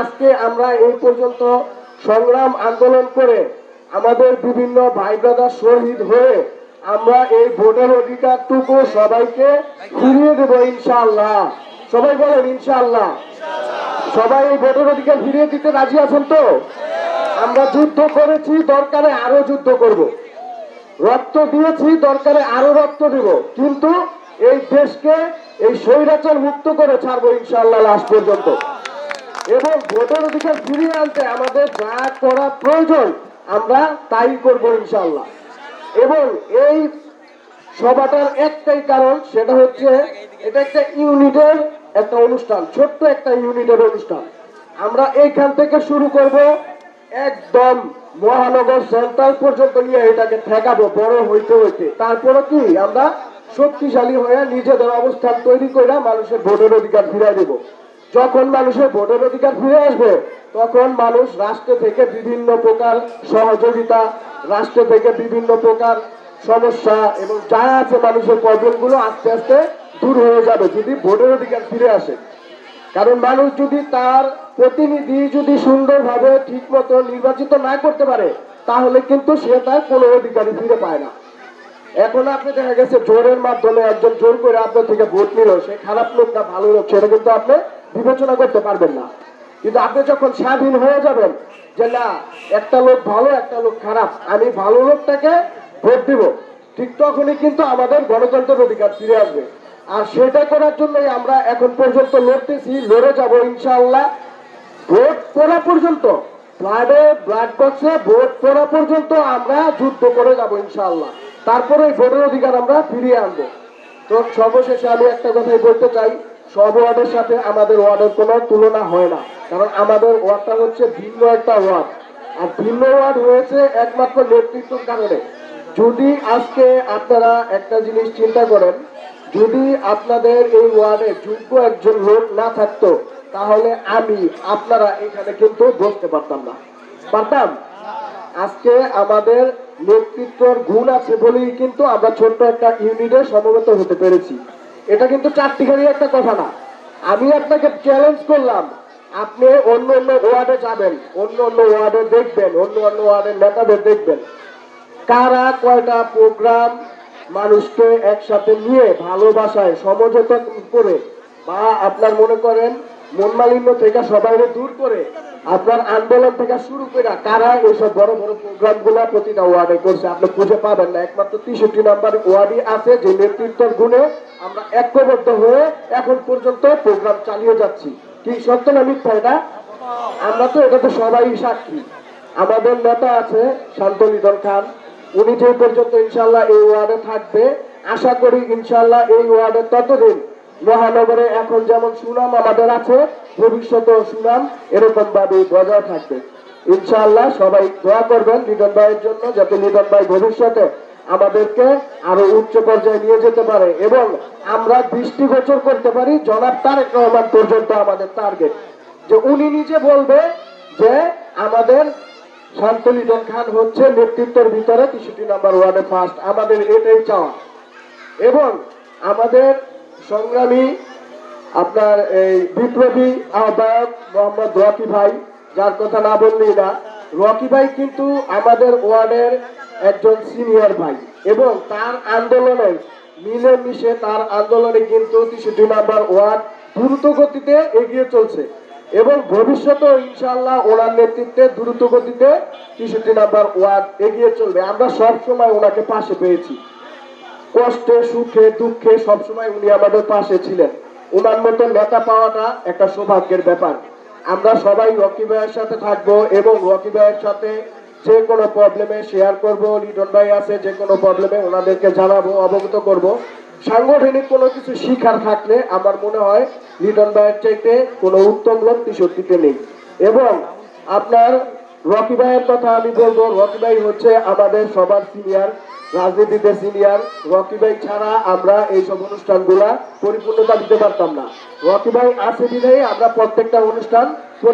আজকে আমরা এই পর্যন্ত সংগ্রাম আন্দোলন করে আমাদের বিভিন্ন ভাই ব্রাদার শহীদ হয়ে আমরা এই ভোটের অধিকারটুকু সবাইকে ফিরিয়ে দেবো ইনশাআল্লাহ। সবাই বলেন ইনশাআল্লাহ। সবাই এই ভোটের অধিকার ফিরিয়ে দিতে রাজি আছেন তো? আমরা যুদ্ধ করেছি, দরকারে আরও যুদ্ধ করব। রক্ত দিয়েছি, দরকারে আরও রক্ত দিব। কিন্তু এই দেশকে এই স্বৈরাচার মুক্ত করে ছাড়বো ইনশাআল্লাহ লাস্ট পর্যন্ত। এবং ভোটের অধিকার ফিরিয়ে আনতে আমাদের যা করা প্রয়োজন, আমরা তাই করব ইনশাল্লাহ এবং এই সভাটার একটাই কারণ, সেটা হচ্ছে এটা একটা ইউনিটের একটা অনুষ্ঠান, ছোট্ট একটা ইউনিটের অনুষ্ঠান। আমরা এইখান থেকে শুরু করব, একদম মহানগর সেন্ট্রাল পর্যন্ত নিয়ে এটাকে ঠেকাবো, বড় হইতে হইতে। তারপরে কি, আমরা শক্তিশালী হয়ে নিজেদের অবস্থান তৈরি করে মানুষের ভোটের অধিকার ফিরে দেব। যখন মানুষের ভোটের অধিকার ফিরে আসবে, তখন মানুষ রাষ্ট্র থেকে বিভিন্ন প্রকার সহযোগিতা, রাষ্ট্র থেকে বিভিন্ন প্রকার সমস্যা এবং যা আছে মানুষের প্রবলেমগুলো আস্তে আস্তে দূর হয়ে যাবে যদি ভোটের অধিকার ফিরে আসে। কারণ মানুষ যদি তার প্রতিনিধি যদি সুন্দরভাবে ঠিক মতো নির্বাচিত না করতে পারে, তাহলে কিন্তু সে তার কোনো অধিকারই ফিরে পায় না। এখন আপনি দেখা গেছে জোরের মাধ্যমে একজন জোর করে আপনার থেকে ভোট নিল, সে খারাপ লোক না ভালো লোক, সেটা কিন্তু আপনি বিবেচনা করতে পারবেন না। কিন্তু আপনি যখন স্বাধীন হয়ে যাবেন যে না, একটা লোক ভালো, একটা লোক খারাপ, আমি ভালো লোকটাকে ভোট দিব, ঠিক তখনই কিন্তু আমাদের গণতন্ত্রের অধিকার ফিরে আসবে। আর সেটা করার জন্যই আমরা এখন পর্যন্ত লড়তেছি, লড়ে যাব ইনশাআল্লাহ। ভোট পড়া পর্যন্ত ব্লাডে ব্লাড বক্সে ভোট পড়া পর্যন্ত আমরা যুদ্ধ করে যাব ইনশাআল্লাহ। তারপরে ভোটের অধিকার আমরা ফিরিয়ে আনব। তো সর্বশেষে আমি একটা কথাই বলতে চাই সব ওয়ার্ডের সাথে আমাদের ওয়ার্ডের কোনো তুলনা হয় না। কারণ আমাদের ওয়ার্ডটা হচ্ছে ভিন্ন একটা ওয়ার্ড। আর ভিন্ন ওয়ার্ড হয়েছে একমাত্র নেতৃত্বের কারণে। যদি আজকে আপনারা একটা জিনিস চিন্তা করেন, যদি আপনাদের এই ওয়ার্ডে যোগ্য একজন লোক না থাকতো, তাহলে আমি, আপনারা এখানে কিন্তু বসতে পারতাম না। পারতাম? আজকে আমাদের নেতৃত্বর গুণ আছে বলেই কিন্তু আমরা ছোট্ট একটা ইউনিটে সমবেত হতে পেরেছি। এটা কিন্তু চারটিখানি একটা কথা না। আমি আপনাকে চ্যালেঞ্জ করলাম, আপনি অন্য অন্য ওয়ার্ডে যাবেন, অন্য অন্য ওয়ার্ডে দেখবেন, অন্য অন্য ওয়ার্ডের নেতাদের দেখবেন। কারা কয়টা প্রোগ্রাম মানুষকে একসাথে নিয়ে ভালোবাসায়, সমঝোতা করে বা আপনার মনে করেন মন মালিন্য থেকে সবাই দূর করে আপনার আন্দোলন থেকে শুরু করে কারা এইসব বড় বড় প্রোগ্রামগুলা প্রতিটা ওয়ার্ডে করছে, আপনি খুঁজে পাবেন না। একমাত্র তেষট্টি নাম্বার ওয়ার্ডই আছে যে নেতৃত্বের গুণে আমরা ঐক্যবদ্ধ হয়ে এখন পর্যন্ত প্রোগ্রাম চালিয়ে যাচ্ছি। কি সত্য না মিথ্যা এটা? আমরা তো এটা তো সবাই সাক্ষী। আমাদের নেতা আছে শান্তনিধন খান। উনি যে পর্যন্ত ইনশাল্লাহ এই ওয়ার্ডে থাকবে, আশা করি ইনশাল্লাহ এই ওয়ার্ডে ততদিন মহানগরে এখন যেমন সুনাম আমাদের আছে, ভবিষ্যতেও সুনাম এরকম ভাবে বজায় থাকবে। ইনশাআল্লাহ সবাই দোয়া করবেন নিধন ভাইয়ের জন্য, যাতে লিটন ভাই ভবিষ্যতে আমাদেরকে আরও উচ্চ পর্যায়ে নিয়ে যেতে পারে এবং আমরা দৃষ্টিগোচর করতে পারি জনাব তারেক রহমান পর্যন্ত আমাদের টার্গেট যে উনি নিজে বলবে যে আমাদের শান্তলিটন খান হচ্ছে নেতৃত্বের ভিতরে তেষট্টি নাম্বার ওয়ার্ডে ফার্স্ট আমাদের এটাই চাওয়া। এবং আমাদের সংগ্রামী আপনার এই বিপ্লবী আহ্বায়ক মোহাম্মদ রকি ভাই, যার কথা না বললেই না, রকি ভাই কিন্তু আমাদের ওয়ার্ডের একজন সিনিয়র ভাই এবং তার আন্দোলনের মিলে মিশে তার আন্দোলনে কিন্তু তেষট্টি নাম্বার ওয়ার্ড দ্রুত গতিতে এগিয়ে চলছে এবং ভবিষ্যতেও ইনশাল্লাহ ওনার নেতৃত্বে দ্রুত গতিতে তেষট্টি নাম্বার ওয়ার্ড এগিয়ে চলবে। আমরা সব সময় ওনাকে পাশে পেয়েছি। কষ্টে, সুখে, দুঃখে সবসময় উনি আমাদের পাশে ছিলেন। ওনার মতো নেতা পাওয়াটা একটা সৌভাগ্যের ব্যাপার। আমরা সবাই রকি ভাইয়ের সাথে থাকব এবং রকি ভাইয়ের সাথে যে কোনো প্রবলেমে শেয়ার করব, লিটন ভাই আছে, যে কোনো প্রবলেমে ওনাদেরকে জানাব, অবগত করব। সাংগঠনিক কোনো কিছু শিখার থাকলে আমার মনে হয় লিটন ভাইয়ের চাইতে কোনো উত্তম লোক তেষট্টিতে নেই। এবং আপনার রকি ভাইয়ের কথা আমি বলব, রকি ভাই হচ্ছে আমাদের সবার সিনিয়র রাজনীতিতে সিনিয়র রকি ভাই ছাড়া আমরা এইসব অনুষ্ঠানগুলা পরিপূর্ণতা দিতে পারতাম না। রকি ভাই আছে বিধায় আমরা প্রত্যেকটা অনুষ্ঠান